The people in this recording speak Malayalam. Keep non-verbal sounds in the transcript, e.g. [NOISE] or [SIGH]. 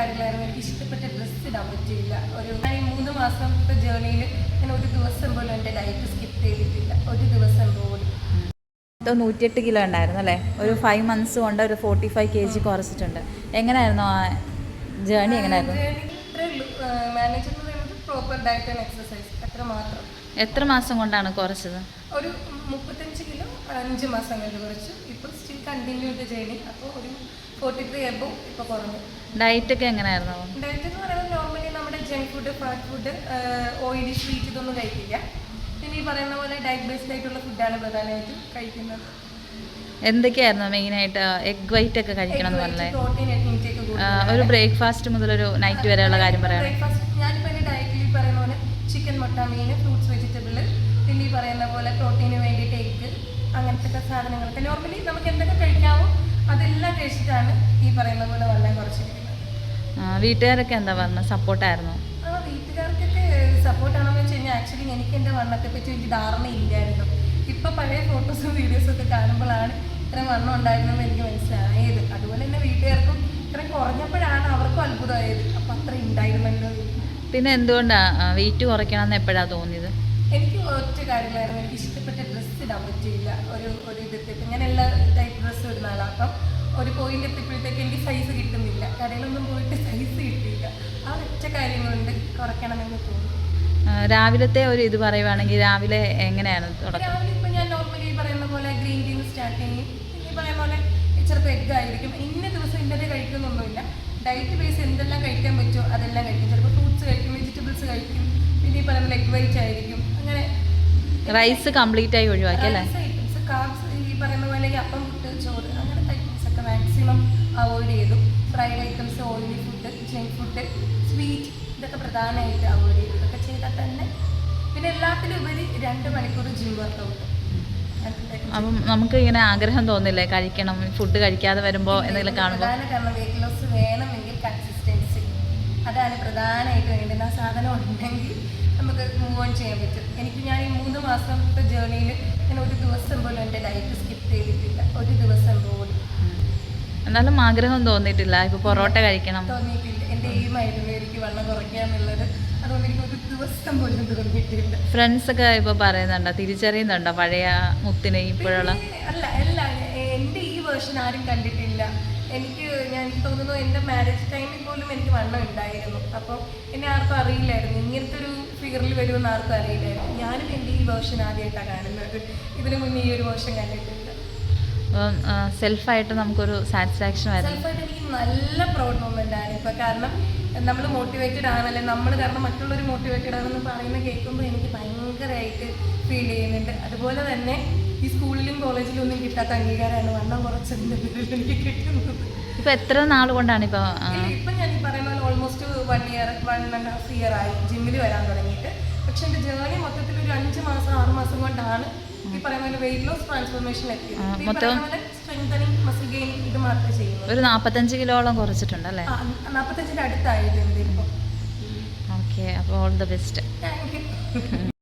കാര്യങ്ങളായിരുന്നു എനിക്ക് ഇഷ്ടപ്പെട്ട ഡ്രസ്സ് ഇടാൻ പറ്റിയില്ല. ഒരു ഈ മൂന്ന് മാസത്തെ ജേർണിയിൽ ഞാൻ ഒരു ദിവസം പോലും എന്റെ ഡയറ്റ് സ്കിപ്പ് ചെയ്തിട്ടില്ല. ഒരു ദിവസം പോലും. മൊത്തം നൂറ്റിയെട്ട് കിലോ ഉണ്ടായിരുന്നു അല്ലേ? ഒരു ഫൈവ് മന്ത്സ് കൊണ്ട് ഒരു ഫോർട്ടി ഫൈവ് കെ ജി കുറച്ചിട്ടുണ്ട്. എങ്ങനെയായിരുന്നു ആ ജേണി എങ്ങനെയായിരുന്നു manage proper diet and exercise മാത്രം. എത്ര മാസം കൊണ്ടാണ് കുറച്ചത്? ഒരു മുപ്പത്തഞ്ച് കിലോ അഞ്ച് മാസം കൊണ്ട് കുറച്ചു. ഇപ്പോൾ സ്റ്റിൽ കണ്ടിന്യൂ ചെയ്ത് ജേണി അപ്പോൾ ഒരു ഫോർട്ടി ത്രീ എബോ ഇപ്പോൾ കുറഞ്ഞു. ഡയറ്റൊക്കെ എങ്ങനെയായിരുന്നു ഡയറ്റ് എന്ന് പറയുന്നത് നോർമലി നമ്മുടെ junk food fast food oily sweet ഇതൊന്നും കഴിക്കില്ല. പിന്നെ ഈ പറയുന്ന പോലെ ഡയറ്റ് ബേസ്ഡ് ആയിട്ടുള്ള ഫുഡാണ് പ്രധാനമായിട്ടും കഴിക്കുന്നത്. എന്തൊക്കെയായിരുന്നു മെയിനായിട്ട് എഗ് വൈറ്റ് ഒക്കെ കഴിക്കണം എന്ന് പറഞ്ഞേ പ്രോട്ടീൻ ഇൻടേക്ക് ഒരു ബ്രേക്ക്ഫാസ്റ്റ് മുതൽ ഒരു നൈറ്റ് വരെയുള്ള കാര്യം പറയാം ബ്രേക്ക്ഫാസ്റ്റ് ഞാനിപ്പോൾ എന്റെ ഡയറ്റിൽ ഈ പറയുന്ന പോലെ ചിക്കൻ മുട്ട മീൻ ഫ്രൂട്ട്സ് വെജിറ്റബിൾ പിന്നെ ഈ പറയുന്ന പോലെ പ്രോട്ടീന് വേണ്ടിയിട്ട് എഗ്ഗ് അങ്ങനത്തെ സാധനങ്ങളൊക്കെ. നോർമലി നമുക്ക് എന്തൊക്കെ കഴിക്കാമോ അതെല്ലാം കഴിച്ചിട്ടാണ് ഈ പറയുന്ന പോലെ വെള്ളം കുറച്ചിരിക്കുന്നത്. വീട്ടുകാരൊക്കെ എന്താ പറഞ്ഞത് സപ്പോർട്ടായിരുന്നു ആ വീട്ടുകാർക്കൊക്കെ സപ്പോർട്ടാണെന്ന് വെച്ച് കഴിഞ്ഞാൽ ആക്ച്വലി എനിക്ക് എന്റെ വണ്ണത്തെ പറ്റി എനിക്ക് ധാരണ ഇല്ലായിരുന്നു. ഇപ്പം പഴയ ഫോട്ടോസും വീഡിയോസും ഒക്കെ കാണുമ്പോഴാണ് ഇത്രയും വണ്ണം ഉണ്ടായിരുന്നെന്ന് എനിക്ക് മനസ്സിലായത്. അതുപോലെ തന്നെ വീട്ടുകാർക്കും ഇത്രയും കുറഞ്ഞപ്പോഴാണ് അവർക്കും അത്ഭുതമായത്. അപ്പം അത്ര ഉണ്ടായിരുന്നല്ലോ. പിന്നെ എന്തുകൊണ്ടാണ് വെയിറ്റ് കുറയ്ക്കണം എന്ന് എപ്പോഴാണ് തോന്നിയത്? എനിക്ക് ഒറ്റ കാര്യങ്ങളായിരുന്നു. എനിക്ക് ഇഷ്ടപ്പെട്ട ഡ്രസ്സ് ഇടാൻ പറ്റിയില്ല. ഒരു ഒരു ഇതെത്തിയപ്പോൾ ഇങ്ങനെയുള്ള എല്ലാ ടൈപ്പ് ഡ്രസ്സ് ഇടുന്ന ആളാണ് അപ്പം ഒരു പോയിന്റ് എത്തിയപ്പോഴത്തേക്ക് എനിക്ക് സൈസ് കിട്ടുന്നില്ല. കടയിലൊന്നും പോയിട്ട് സൈസ് കിട്ടിയില്ല. ആ ഒറ്റ കാര്യം കൊണ്ട് കുറയ്ക്കണമെന്ന് തോന്നുന്നു രാവിലത്തെ ഒരു ഇത് പറയുവാണെങ്കിൽ രാവിലെ എങ്ങനെയാണ് തുടക്കം? രാവിലെ ഇപ്പം ഞാൻ നോർമലി പറയുന്ന പോലെ ഗ്രീൻ ടീന്ന് സ്റ്റാർട്ട് ചെയ്യും. ഈ പറയുന്ന പോലെ ചെറുപ്പം എഗ് ആയിരിക്കും. ഇന്ന ദിവസം ഇന്നത് കഴിക്കുന്നൊന്നുമില്ല. ഡയറ്റ് ബേസ് എന്തെല്ലാം കഴിക്കാൻ പറ്റുമോ അതെല്ലാം കഴിക്കും. ചിലപ്പോൾ ഫ്രൂട്ട്സ് കഴിക്കും വെജിറ്റബിൾസ് കഴിക്കും പിന്നെ ഈ പറയുന്ന എഗ് വൈറ്റ് ആയിരിക്കും. അങ്ങനെ റൈസ് കംപ്ലീറ്റ് ആയി ഒഴിവാക്കി അല്ലേ? ഐറ്റംസ് കാർബ്സ് ഈ പറയുന്ന പോലെ അപ്പം പുട്ട് ചോറ് അങ്ങനത്തെ ഐറ്റംസ് ഒക്കെ മാക്സിമം അവോയ്ഡ് ചെയ്തു. Fried items oily food junk food sweet ഇതൊക്കെ പ്രധാനമായിട്ട് അവോയ്ഡ് ചെയ്തു. ഇതൊക്കെ ചെയ്താൽ തന്നെ പിന്നെ എല്ലാത്തിലും ഉപരി രണ്ട് മണിക്കൂർ ജിം വർക്കൗട്ട് അപ്പം നമുക്ക് ഇങ്ങനെ ആഗ്രഹം തോന്നില്ലേ? കഴിക്കണം ഫുഡ് കഴിക്കാതെ വരുമ്പോൾ എന്തെങ്കിലും കാണുമ്പോൾ പ്രധാന കാരണം വെയിറ്റ് ലോസ് വേണമെങ്കിൽ കൺസിസ്റ്റൻസി അതാണ് പ്രധാനമായിട്ട് വേണ്ടുന്ന സാധനം ഉണ്ടെങ്കിൽ നമുക്ക് മൂവ് ഓൺ ചെയ്യാൻ പറ്റും. എനിക്ക് ഞാൻ ഈ മൂന്ന് മാസത്തെ ജേർണിയിൽ ഞാൻ ഒരു ദിവസം പോലും എന്റെ ഡയറ്റ് സ്കിപ്പ് ചെയ്തിട്ടില്ല. ഒരു ദിവസം പോലും. എന്നാലും ആഗ്രഹം തോന്നിയിട്ടില്ല. ഇപ്പൊ പൊറോട്ട കഴിക്കണം. തോന്നിയിട്ടില്ല. എന്റെ എയിമായിരുന്നു എനിക്ക് വെള്ളം കുറയ്ക്കുക എന്നുള്ളത് അതുകൊണ്ട് എനിക്ക് ഒരു ദിവസം പോലും തോന്നിയിട്ടില്ല ഫ്രണ്ട്സൊക്കെ ഇപ്പോൾ പറയുന്നുണ്ടോ? തിരിച്ചറിയുന്നുണ്ടോ? പഴയ മുത്തിനെ ഇപ്പോഴുള്ള? അല്ല അല്ല എന്റെ ഈ വേർഷൻ ആരും കണ്ടിട്ടില്ല. എനിക്ക് ഞാൻ തോന്നുന്നു എന്റെ മാരേജ് ടൈമിൽ പോലും എനിക്ക് വണ്ണം ഉണ്ടായിരുന്നു. അപ്പോൾ എന്നെ ആർക്കും അറിയില്ലായിരുന്നു. ഇങ്ങനത്തെ ഒരു ഫിഗറിൽ വരുമെന്ന് ആർക്കും അറിയില്ലായിരുന്നു. ഞാനും എന്റെ ഈ വേർഷൻ ആദ്യമായിട്ടാണ് കാണുന്നത്. ഇതിനു മുന്നേ ഈ ഒരു വേർഷൻ കണ്ടിട്ടില്ല അപ്പം സെൽഫായിട്ട് നമുക്കൊരു സാറ്റിസ്ഫാക്ഷൻ സെൽഫായിട്ട് എനിക്ക് നല്ല പ്രൗഡ് മൊമെന്റ് ആണ്. ഇപ്പോൾ കാരണം നമ്മൾ മോട്ടിവേറ്റഡ് ആണല്ലേ? നമ്മൾ കാരണം മറ്റുള്ളവർ മോട്ടിവേറ്റഡ് ആണെന്ന് പറയുന്ന കേൾക്കുമ്പോൾ എനിക്ക് ഭയങ്കരമായിട്ട് ഫീൽ ചെയ്യുന്നുണ്ട്. അതുപോലെ തന്നെ ഈ സ്കൂളിലും കോളേജിലും ഒന്നും കിട്ടാത്ത അംഗീകാരമാണ്. വണ്ണം കുറച്ചതിന്റെ പേരിൽ എനിക്ക് കിട്ടുന്നത്. ഇപ്പൊ എത്ര നാൾ കൊണ്ടാണ് ഇപ്പോൾ ഇപ്പൊ ഇപ്പം ഞാൻ പറയുന്ന പോലെ almost one year one and half year ആയി. ജിമ്മിൽ വരാൻ തുടങ്ങിയിട്ട്. പക്ഷെ എന്റെ ജേർണി മൊത്തത്തിൽ ഒരു അഞ്ച് മാസം ആറ് മാസം കൊണ്ടാണ് ഈ പറയുന്ന വെയിറ്റ് ലോസ് ട്രാൻസ്ഫോർമേഷൻ മൊത്തം- പറയുന്ന പോലെ സ്ട്രെങ്തനിങ് മസിൽ ഗെയിൻ ഇത് മാത്രമേ ചെയ്യുള്ളൂ ഒരു നാൽപ്പത്തഞ്ച് കിലോളം കുറച്ചിട്ടുണ്ട് അല്ലേ നാൽപ്പത്തഞ്ചിന്റെ അടുത്തായിട്ടുണ്ട് ഇപ്പോൾ ഓക്കെ അപ്പോൾ all the best thank you [LAUGHS]